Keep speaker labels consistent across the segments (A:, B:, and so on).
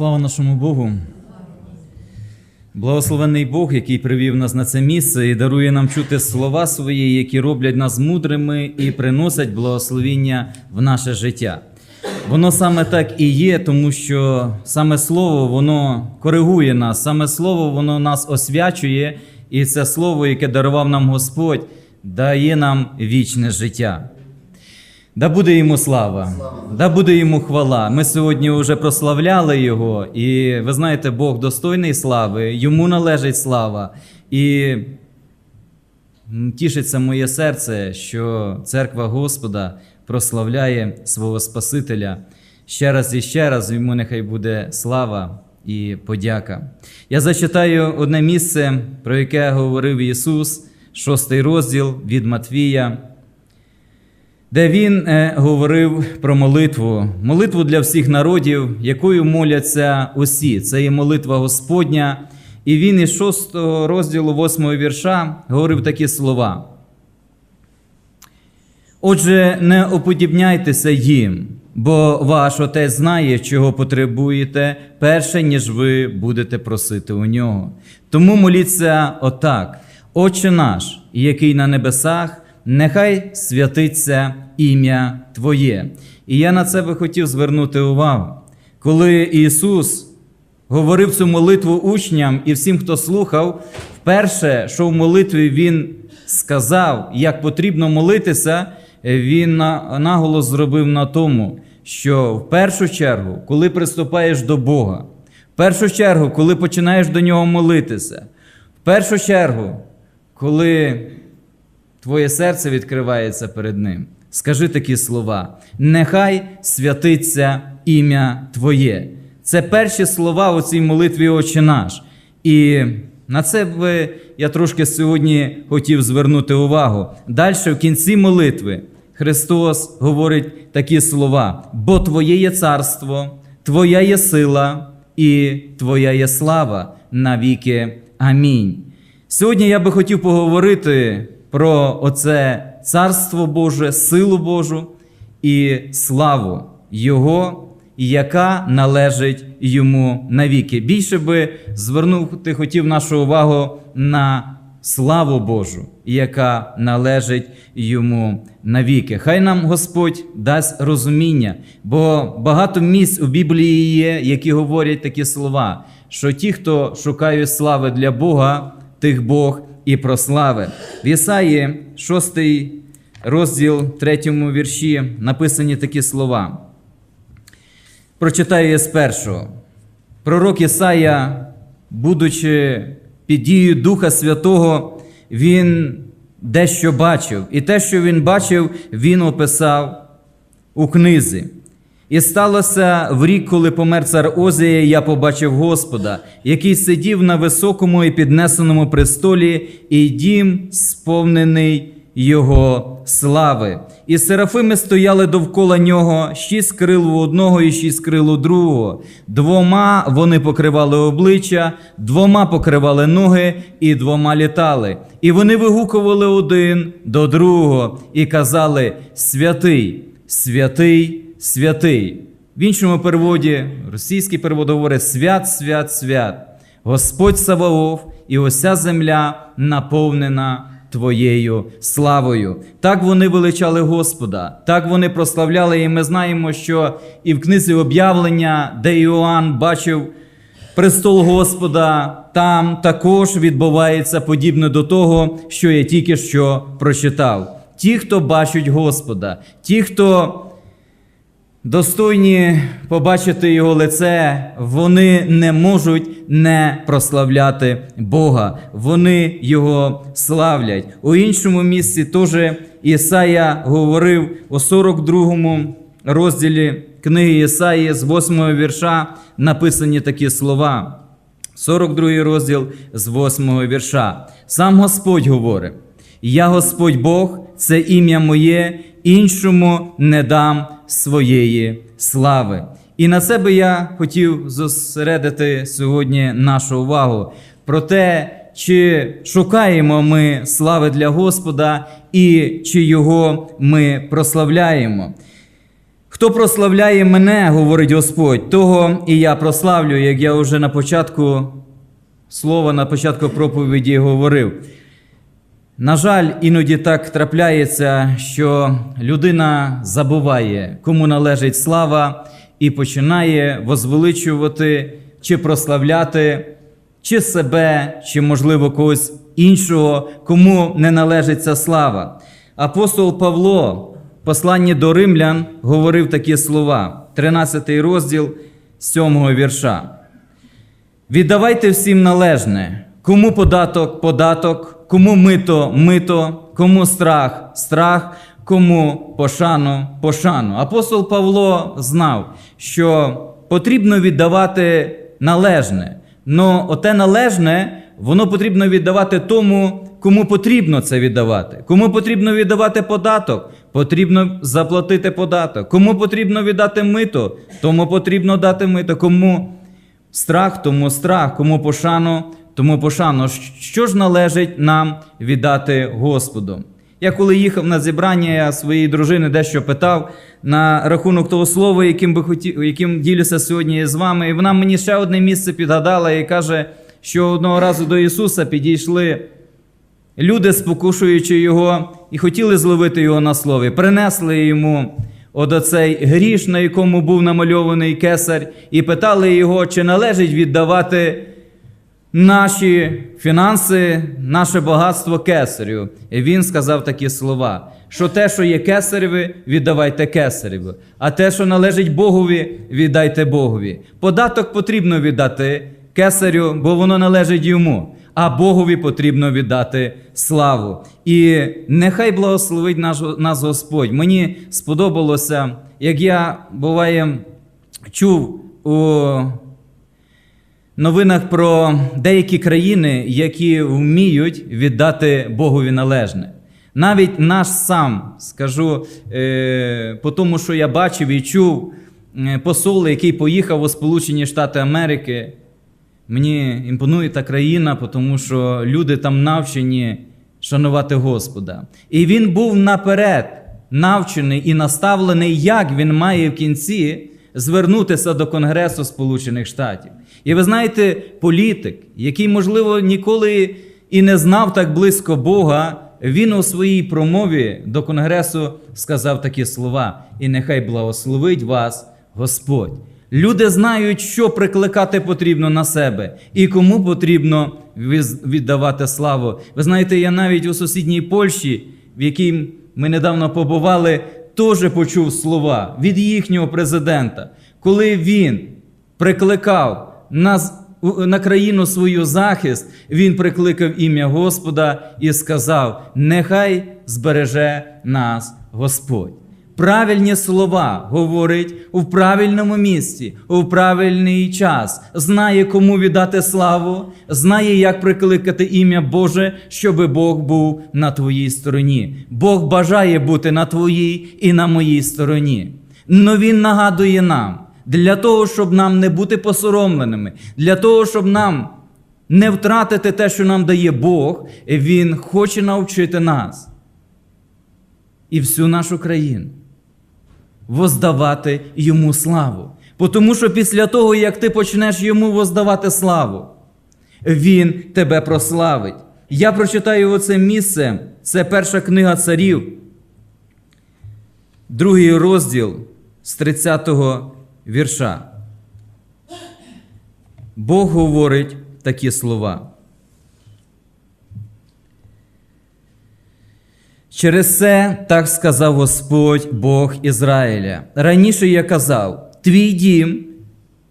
A: Слава нашому Богу. Благословений Бог, який привів нас на це місце і дарує нам чути слова свої, які роблять нас мудрими і приносять благословіння в наше життя. Воно саме так і є, тому що саме слово воно коригує нас, саме слово воно нас освячує, і це слово, яке дарував нам Господь, дає нам вічне життя. Да буде йому слава, да буде йому хвала. Ми сьогодні вже прославляли його, і ви знаєте, Бог достойний слави, йому належить слава. І тішиться моє серце, що церква Господа прославляє свого Спасителя. Ще раз і ще раз йому нехай буде слава і подяка. Я зачитаю одне місце, про яке говорив Ісус, шостий розділ від Матвія де він е, говорив про молитву, молитву для всіх народів, якою моляться усі. Це є молитва Господня. І він із 6 розділу 8 вірша говорив такі слова. Отже, не уподібняйтеся їм, бо ваш отець знає, чого потребуєте, перше, ніж ви будете просити у нього. Тому моліться отак: Отче наш, який на небесах, нехай святиться ім'я Твоє. І я на це би хотів звернути увагу. Коли Ісус говорив цю молитву учням і всім, хто слухав, вперше, що в молитві Він сказав, як потрібно молитися, Він наголос зробив на тому, що в першу чергу, коли приступаєш до Бога, в першу чергу, коли починаєш до Нього молитися, в першу чергу, коли твоє серце відкривається перед Ним. Скажи такі слова: нехай святиться ім'я Твоє. Це перші слова у цій молитві Отче наш. І на це би я трошки сьогодні хотів звернути увагу. Далі в кінці молитви Христос говорить такі слова: бо Твоє є царство, Твоя є сила і Твоя є слава навіки. Амінь. Сьогодні я би хотів поговорити про оце царство Боже, силу Божу і славу Його, яка належить йому навіки. Більше би звернути хотів нашу увагу на славу Божу, яка належить йому навіки. Хай нам Господь дасть розуміння, бо багато місць у Біблії є, які говорять такі слова, що ті, хто шукають слави для Бога, тих Бог і прослави. В Ісаї, 6 розділ 3 вірші, написані такі слова. Прочитаю я з першого. Пророк Ісая, будучи під дією Духа Святого, він дещо бачив. І те, що він бачив, він описав у книзі. І сталося в рік, коли помер цар Озія, я побачив Господа, який сидів на високому і піднесеному престолі, і дім сповнений його слави. І серафими стояли довкола нього, шість крил у одного і шість крил у другого. Двома вони покривали обличчя, двома покривали ноги і двома літали. І вони вигукували один до другого і казали: Святий, святий, святий. В іншому переводі, російський перевод говорить свят, свят, свят. Господь Саваоф, і уся земля наповнена Твоєю славою. Так вони величали Господа, так вони прославляли, і ми знаємо, що і в книзі об'явлення, де Іоанн бачив престол Господа, там також відбувається подібне до того, що я тільки що прочитав. Ті, хто бачать Господа, ті, хто достойні побачити його лице, вони не можуть не прославляти Бога. Вони його славлять. У іншому місці теж Ісая говорив у 42 розділі книги Ісаї з 8 вірша написані такі слова. 42 розділ з 8 вірша. Сам Господь говорить: Я Господь Бог, це ім'я моє, іншому не дам своєї слави. І на це би я хотів зосередити сьогодні нашу увагу про те, чи шукаємо ми слави для Господа і чи його ми прославляємо. Хто прославляє мене, говорить Господь, того і я прославлю, як я вже на початку слова, на початку проповіді говорив. На жаль, іноді так трапляється, що людина забуває, кому належить слава, і починає возвеличувати чи прославляти чи себе, чи, можливо, когось іншого, кому не належить ця слава. Апостол Павло, в посланні до римлян, говорив такі слова, 13 розділ 7 вірша. Віддавайте всім належне, кому податок податок, кому мито мито, кому страх страх, кому пошану пошану. Апостол Павло знав, що потрібно віддавати належне. Но оте належне, воно потрібно віддавати тому, кому потрібно це віддавати. Кому потрібно віддавати податок, потрібно заплатити податок. Кому потрібно віддати мито, тому потрібно дати мито. Кому страх, тому страх, кому пошану, тому пошану. Що ж належить нам віддати Господу? Я коли їхав на зібрання, я своєї дружини дещо питав на рахунок того слова, яким би хотів, яким ділюся сьогодні з вами. І вона мені ще одне місце підгадала і каже, що одного разу до Ісуса підійшли люди, спокушуючи його, і хотіли зловити його на слові. Принесли йому от оцей гріш, на якому був намальований кесар, і питали його, чи належить віддавати наші фінанси, наше багатство кесарю. І він сказав такі слова: що те, що є кесареве, віддавайте кесареве, а те, що належить Богові, віддайте Богові. Податок потрібно віддати кесарю, бо воно належить йому. А Богові потрібно віддати славу. І нехай благословить нас Господь. Мені сподобалося, як я буває чув у новинах про деякі країни, які вміють віддати Богові належне. Навіть наш сам скажу, е, по тому, що я бачив і чув, е, посол, який поїхав у Сполучені Штати Америки. Мені імпонує та країна, тому що люди там навчені шанувати Господа. І він був наперед навчений і наставлений, як він має в кінці звернутися до Конгресу Сполучених Штатів. І ви знаєте, політик, який, можливо, ніколи і не знав так близько Бога, він у своїй промові до Конгресу сказав такі слова: і нехай благословить вас Господь. Люди знають, що прикликати потрібно на себе і кому потрібно віддавати славу. Ви знаєте, я навіть у сусідній Польщі, в якій ми недавно побували, теж почув слова від їхнього президента, коли він прикликав нас на країну свою захист, він прикликав ім'я Господа і сказав: Нехай збереже нас Господь. Правильні слова говорить у правильному місці, у правильний час, знає, кому віддати славу, знає, як прикликати ім'я Боже, щоби Бог був на твоїй стороні. Бог бажає бути на твоїй і на моїй стороні. Но Він нагадує нам для того, щоб нам не бути посоромленими, для того, щоб нам не втратити те, що нам дає Бог, Він хоче навчити нас і всю нашу країну воздавати йому славу. Тому що після того, як ти почнеш йому воздавати славу, він тебе прославить. Я прочитаю оце місце, це перша книга царів, другий розділ з 30-го вірша. Бог говорить такі слова. Через це так сказав Господь Бог Ізраїля. Раніше я казав: твій дім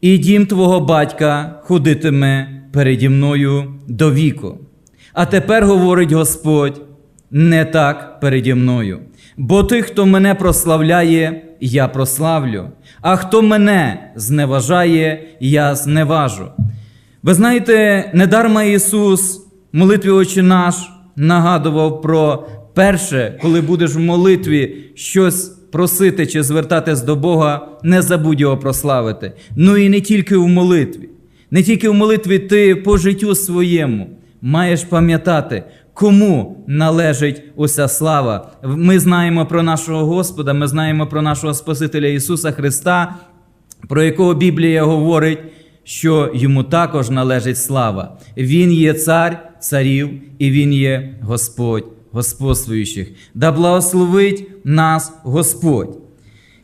A: і дім твого батька ходитиме переді мною до віку. А тепер говорить Господь, не так переді мною. Бо той, хто мене прославляє, я прославлю, а хто мене зневажає, я зневажу. Ви знаєте, недарма Ісус молитві Отче наш нагадував про перше, коли будеш в молитві щось просити чи звертатись до Бога, не забудь його прославити. Ну і не тільки в молитві. Не тільки в молитві ти по життю своєму маєш пам'ятати, Кому належить уся слава? Ми знаємо про нашого Господа, ми знаємо про нашого Спасителя Ісуса Христа, про якого Біблія говорить, що йому також належить слава. Він є цар царів, і він є Господь господствуючих. Да благословить нас Господь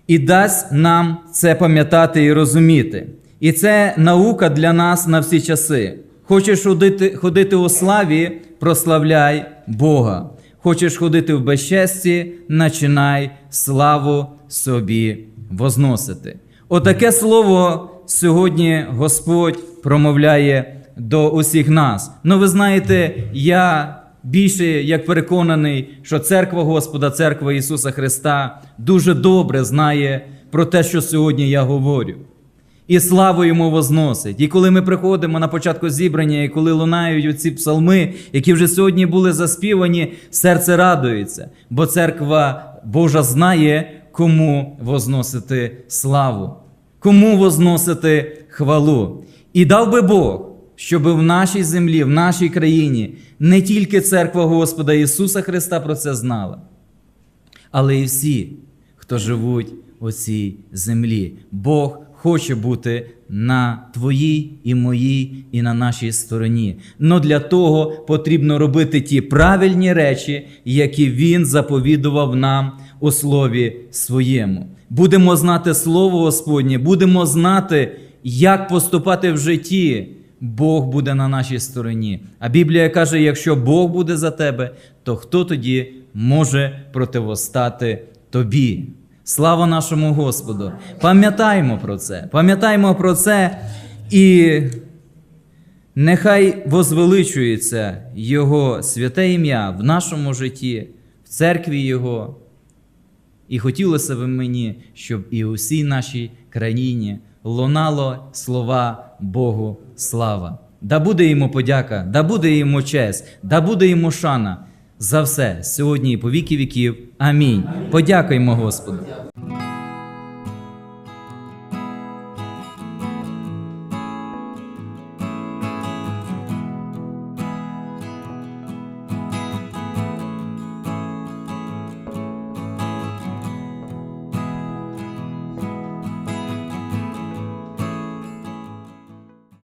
A: і дасть нам це пам'ятати і розуміти. І це наука для нас на всі часи. Хочеш ходити, ходити у славі, прославляй Бога. Хочеш ходити в безчесті, начинай славу собі возносити. Отаке слово сьогодні Господь промовляє до усіх нас. Ну, ви знаєте, я більше як переконаний, що церква Господа, церква Ісуса Христа дуже добре знає про те, що сьогодні я говорю. І славу йому возносить. І коли ми приходимо на початку зібрання, і коли лунають оці псалми, які вже сьогодні були заспівані, серце радується, бо церква Божа знає, кому возносити славу, кому возносити хвалу. І дав би Бог, щоб в нашій землі, в нашій країні не тільки церква Господа Ісуса Христа про це знала, але і всі, хто живуть у цій землі. Бог хоче бути на твоїй і моїй, і на нашій стороні. Но для того потрібно робити ті правильні речі, які Він заповідував нам у слові своєму. Будемо знати Слово Господнє, будемо знати, як поступати в житті. Бог буде на нашій стороні. А Біблія каже: якщо Бог буде за тебе, то хто тоді може противостати тобі? Слава нашому Господу! Пам'ятаємо про це, пам'ятаємо про це, і нехай возвеличується Його святе ім'я в нашому житті, в церкві Його. І хотілося б мені, щоб і у всій нашій країні лунало слова Богу слава. Да буде йому подяка, да буде йому честь, да буде йому шана за все сьогодні і по віки віків. Амінь. Подякуємо Господу.